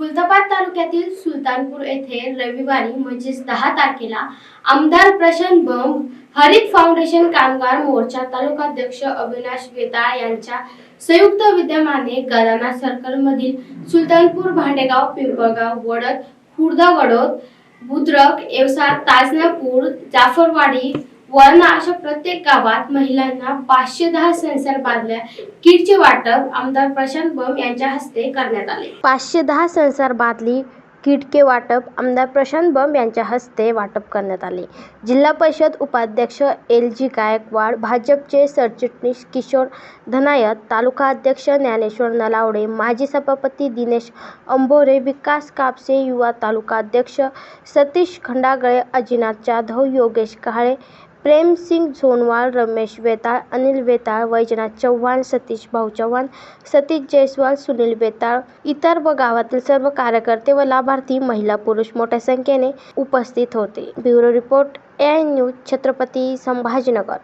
खुलताबाद तालुक्यातील सुलतानपूर येथे रविवारी म्हणजेच दहा तारखेला आमदार प्रशांत बंब हरित फाउंडेशन कामगार मोर्चा तालुकाध्यक्ष अविनाश वेताळ यांच्या संयुक्त विद्यमाने गदाना सर्कलमधील सुलतानपूर भांडेगाव पिंपळगाव वडद खुर्दा वडोद बुद्रक येवसा ताजनापूर जाफरवाडी वळणा अशा प्रत्येक गावात महिलांना पाचशे दहा सेन्सर बादल्या किटचे वाटप आमदार प्रशांत बम यांच्या हस्ते करण्यात आले. पाचशे दहा सेन्सर बादली किटके वाटप आमदार प्रशांत बम यांच्या हस्ते वाटप करण्यात आले. जिल्हा परिषद उपाध्यक्ष एल जी गायकवाड भाजपचे सरचिटणीस किशोर धनायत तालुका अध्यक्ष ज्ञानेश्वर नलावडे माजी सभापती दिनेश अंबोरे विकास कापसे युवा तालुका अध्यक्ष सतीश खंडागळे अजिनाथ जाधव योगेश काळे प्रेमसिंग झोनवाल रमेश वेताळ अनिल वेताळ वैजनाथ चव्हाण सतीश भाऊ चव्हाण सतीश जयस्वाल सुनील वेताळ इतर व गावातील सर्व कार्यकर्ते व लाभार्थी महिला पुरुष मोठ्या संख्येने उपस्थित होते. Bureau report A news Chhatrapati Sambhajinagar.